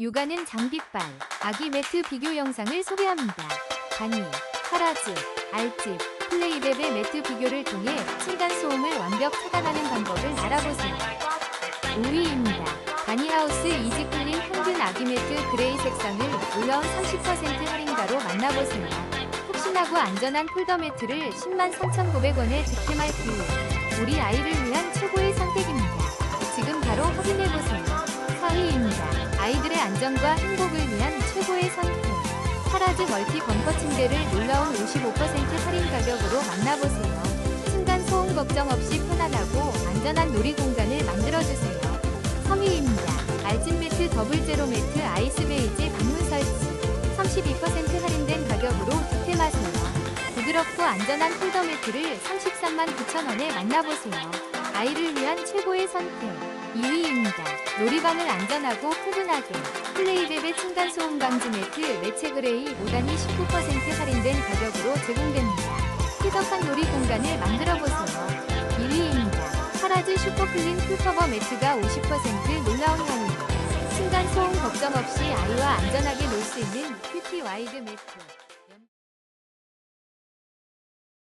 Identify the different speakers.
Speaker 1: 육아는 장비빨, 아기 매트 비교 영상을 소개합니다. 바니, 카라즈, 알집, 플레이베베 매트 비교를 통해 층간 소음을 완벽 차단하는 방법을 알아보세요. 5위입니다. 바니하우스 이지클린 평균 아기 매트 그레이 색상을 올라온 30% 할인가로 만나보세요. 푹신하고 안전한 폴더 매트를 10만 3,900원에 득템할 기회. 우리 아이를 위한 최고의 선 안전과 행복을 위한 최고의 선택. 파라즈 멀티 범퍼 침대를 놀라운 55% 할인 가격으로 만나보세요. 층간 소음 걱정 없이 편안하고 안전한 놀이 공간을 만들어주세요. 3위입니다. 알진 매트 더블 제로 매트 아이스 베이지 방문 설치. 32% 할인된 가격으로 득템하세요. 부드럽고 안전한 폴더 매트를 33만 9천 원에 만나보세요. 아이를 위한 최고의 선택. 2위입니다. 놀이방을 안전하고 푸근하게. 플레이베베 층간소음 방지 매트 매체 그레이 5단이 19% 할인된 가격으로 제공됩니다. 쾌적한 놀이 공간을 만들어보세요. 1위입니다. 파라즈 슈퍼클린 풀커버 매트가 50% 놀라운 할인. 층간소음 걱정 없이 아이와 안전하게 놀 수 있는 큐티 와이드 매트.